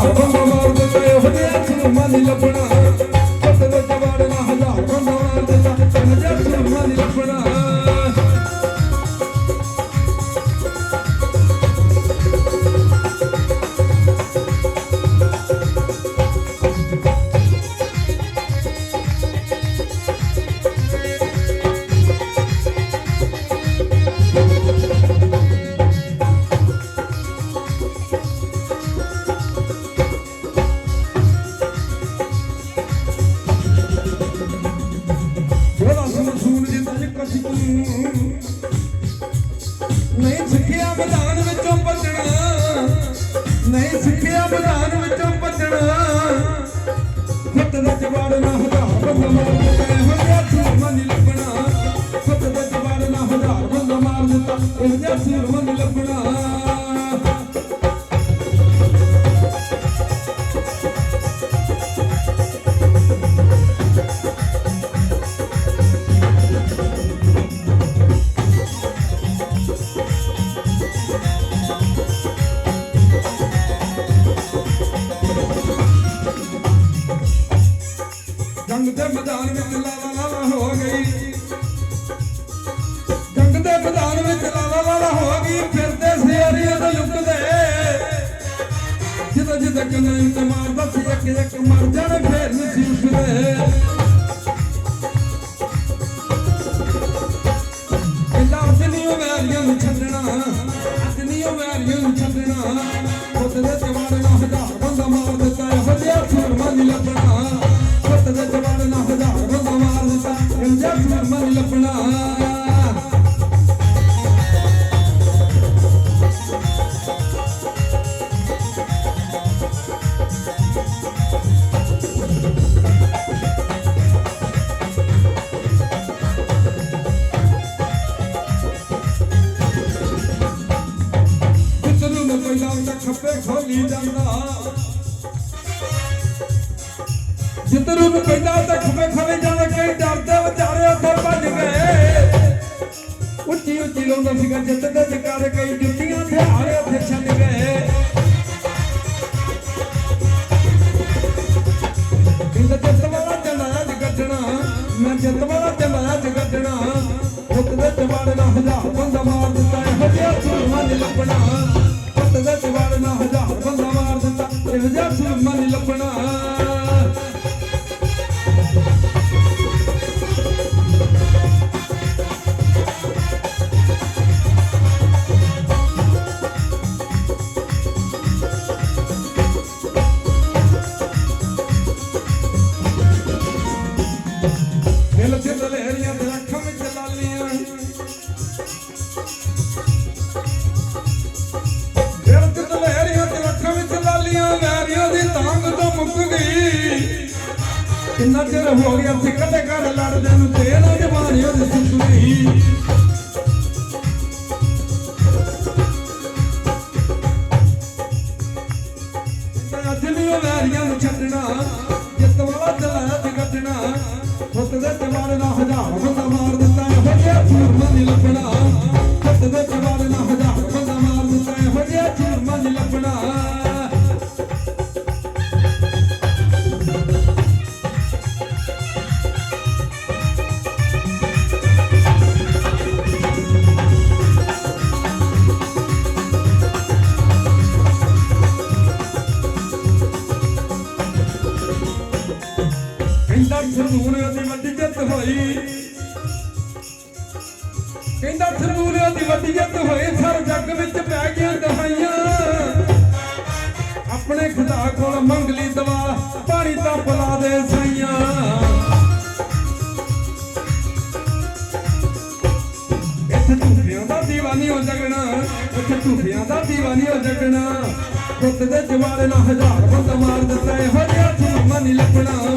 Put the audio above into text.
ਹਜ਼ਾਰ ਬੰਦਾ ਮਾਰ ਦਿੱਤਾ ਇਹੋ ਜਿਹਾ ਸੁਰਮਾ ਨਹੀਂ ਸਿੱਖਿਆ ਮੈਦਾਨ ਵਿੱਚੋਂ ਭੱਜਣਾ। ਫੁੱਟ ਦਾ ਜਵਾੜ ਨਾ ਹਜ਼ਾਰ ਬੰਦਾ ਮਾਰ ਦਿੱਤਾ, ਇਹੋ ਜਿਹਾ ਸੂਰਮਾ ਨਹੀਂ ਲੱਭਣਾ। ਫੁੱਟ ਦਾ ਜਵਾੜ ਨਾ ਹਜ਼ਾਰ ਬੰਦਾ ਮਾਰ ਦਿੱਤਾ, ਇਹੋ ਜਿਹਾ ਸੂਰਮਾ ਨਹੀਂ ਲੱਭਣਾ। ਦੇ ਵਿੱਚ ਲਾਲਾ ਲਾਲਾ ਹੋ ਗਈ। ਜੰਗ ਦੇ ਮੈਦਾਨ ਵਿੱਚ ਲਾਲਾ ਲਾਲਾ ਹੋ ਗਈ। ਫਿਰਦੇ ਸਿਆਰੀਆਂ ਦੇ। ਲੁਕਦੇ ਜਿੱਦ ਜਿੱਦ ਕਨੇ ਤੇ ਮਾਰਦਾ ਸੀ ਇੱਕ ਇੱਕ ਮਰ ਜਾਣ, ਫੇਰ ਨਹੀਂ ਸੀ ਉੱਠਦੇ ਤਾਂ ਖੱਪੇ ਖੋਲੀ ਜਾਂਦਾ ਜਿੱਤਨੂੰ ਨੂੰ ਪਹਿਲਾਂ ਤਾਂ ਖੱਪੇ ਖੋਲੀ ਜਾਂਦਾ ਕਈ ਡਰਦੇ ਵਿਚਾਰੇ ਉੱਥੇ ਭੱਜ ਗਏ। ਉੱਚੀ ਉੱਚੀ ਲਾਉਂਦਾ ਸੀਗਾ ਜਿੱਤ ਦੇ ਜਕਾਰ ਕਈ ਜੁੱਤੀਆਂ ਹਥਿਆਰ ਉੱਥੇ ਛੱਡ ਕਿੰਨਾ ਚਿਰ ਹੋ ਗਿਆ ਸੀ ਕਦੇ ਕਦ ਲੜਦੇ ਨੂੰ ਤੇ ਜਵਾਨੀ ਉਹਦੀ ਸੁੱਕ ਅੱਜ ਨਹੀਂ ਉਹ ਵੈਰੀਆਂ ਨੂੰ ਛੱਡਣਾ ਜਿੱਤ ਵਾਲਾ ਦਿਲ ਅੱਜ ਕੱਢਣਾ ਪੁੱਤ ਦੇ ਜਵਾਨ ਦਾ ਹਜ਼ਾਰ ਬੰਦਾ ਮਾਰ ਦਿੱਤਾ ਇਹੋ ਜਿਹਾ ਸੂਰਮਾ ਲੱਭਣਾ ਪੁੱਤ ਦੇ ਜਵਾਨ ਦਾ ਸਰਦੂਲਿਆਂ ਦੀ ਵੱਡੀ ਜਿੱਤ ਹੋਈ। ਕਹਿੰਦਾ ਸਰਦੂਲਿਆਂ ਦੀ ਵੱਡੀ ਜਿੱਤ ਹੋਈ, ਸਰ ਜੱਗ ਵਿੱਚ ਪੈ ਗਿਆ ਦਵਾਈਆਂ। ਆਪਣੇ ਖੁਦਾ ਕੋਲ ਮੰਗ ਲਈ ਦਵਾ, ਪਾਣੀ ਤਾਂ ਪਿਲਾ ਦੇ ਸਾਈਆਂ। ਇੱਥੇ ਝੂਠਿਆਂ ਦਾ ਦੀਵਾਨੀ ਹੋ ਜਗਣਾ, ਇੱਥੇ ਝੂਠਿਆਂ ਦਾ ਦੀਵਾਨੀ ਹੋ ਜਗਣਾ। ਪੁੱਤ ਦੇ ਜਵਾਨ ਨਾਲ ਹਜ਼ਾਰ ਬੰਦਾ ਮਾਰ ਦਿੱਤਾ, ਇਹੋ ਜਿਹਾ ਸੂਰਮਾ ਨਹੀਂ ਲੱਭਣਾ